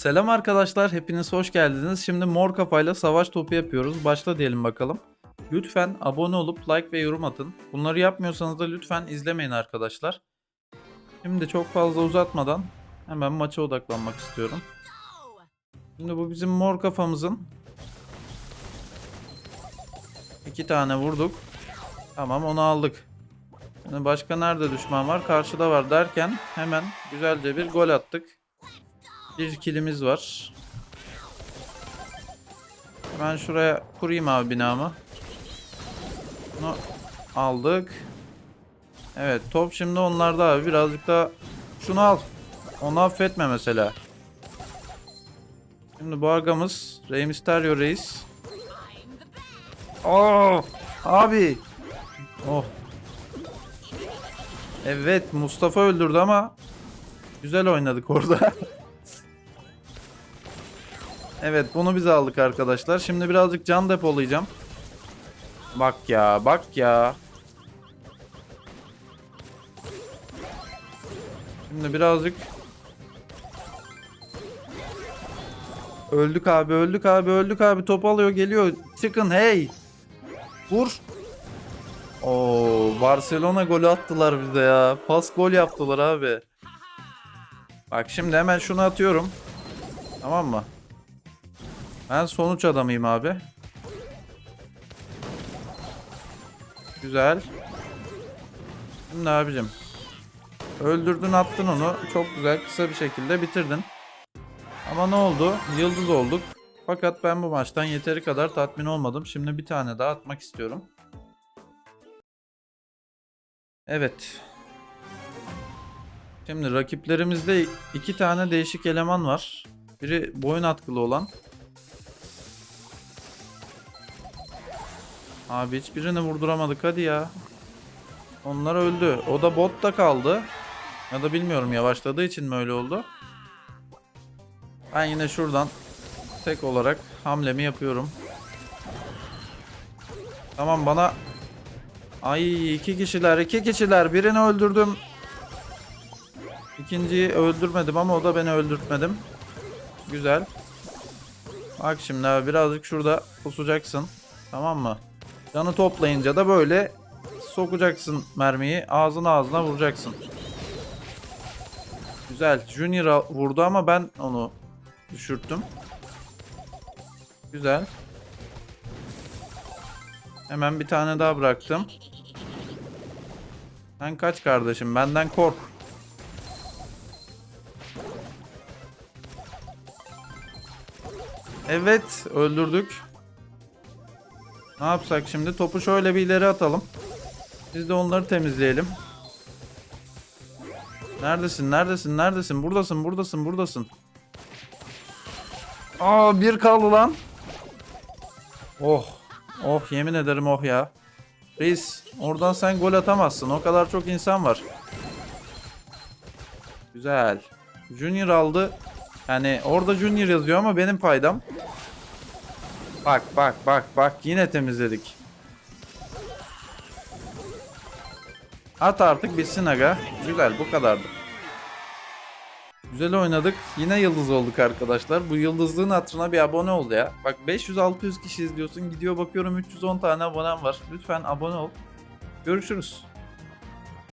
Selam arkadaşlar, hepiniz hoş geldiniz. Şimdi mor kafayla savaş topu yapıyoruz. Başla diyelim bakalım. Lütfen abone olup like ve yorum atın. Bunları yapmıyorsanız da lütfen izlemeyin arkadaşlar. Şimdi çok fazla uzatmadan hemen maça odaklanmak istiyorum. Şimdi bu bizim mor kafamızın. İki tane vurduk. Tamam onu aldık. Şimdi başka nerede düşman var? Karşıda var derken hemen güzelce bir gol attık. Bir kilimiz var. Ben şuraya kurayım abi binamı. Bunu aldık. Evet top şimdi onlarda abi birazcık daha şunu al. Onu affetme mesela. Şimdi bu argamız Rey Mysterio reis. Oh abi. Oh. Evet Mustafa öldürdü ama güzel oynadık orada. Evet bunu biz aldık arkadaşlar. Şimdi birazcık can depolayacağım. Bak ya bak ya. Şimdi birazcık Öldük abi öldük abi öldük abi top alıyor geliyor. Çıkın hey. Vur. Oo Barcelona golü attılar bize ya. Pas gol yaptılar abi. Bak şimdi hemen şunu atıyorum. Tamam mı? Ben sonuç adamıyım abi. Güzel. Şimdi abicim. Öldürdün attın onu. Çok güzel kısa bir şekilde bitirdin. Ama ne oldu? Yıldız olduk. Fakat ben bu maçtan yeteri kadar tatmin olmadım. Şimdi bir tane daha atmak istiyorum. Evet. Şimdi rakiplerimizde iki tane değişik eleman var. Biri boyun atkılı olan. Abi hiçbirini vurduramadık hadi ya. Onlar öldü. O da botta kaldı. Ya da bilmiyorum yavaşladığı için mi öyle oldu. Ben yine şuradan tek olarak hamlemi yapıyorum. Tamam bana Ay iki kişiler iki kişiler birini öldürdüm. İkinciyi öldürmedim ama o da beni öldürtmedim. Güzel. Bak şimdi abi birazcık şurada pusacaksın. Tamam mı? Canı toplayınca da böyle sokacaksın mermiyi. Ağzına ağzına vuracaksın. Güzel. Junior vurdu ama ben onu düşürttüm. Güzel. Hemen bir tane daha bıraktım. Sen kaç kardeşim? Benden kork. Evet, öldürdük. Ne yapsak şimdi? Topu şöyle bir ileri atalım. Biz de onları temizleyelim. Neredesin? Neredesin? Neredesin? Buradasın, buradasın, buradasın. Aa bir kaldı lan. Oh. Oh yemin ederim oh ya. Reis oradan sen gol atamazsın. O kadar çok insan var. Güzel. Junior aldı. Yani orada Junior yazıyor ama benim paydam. Bak bak bak bak yine temizledik. At artık bitsin aga. Güzel bu kadardı. Güzel oynadık. Yine yıldız olduk arkadaşlar. Bu yıldızlığın hatırına bir abone ol ya. Bak 500-600 kişi izliyorsun. Gidiyor bakıyorum 310 tane abonem var. Lütfen abone ol. Görüşürüz.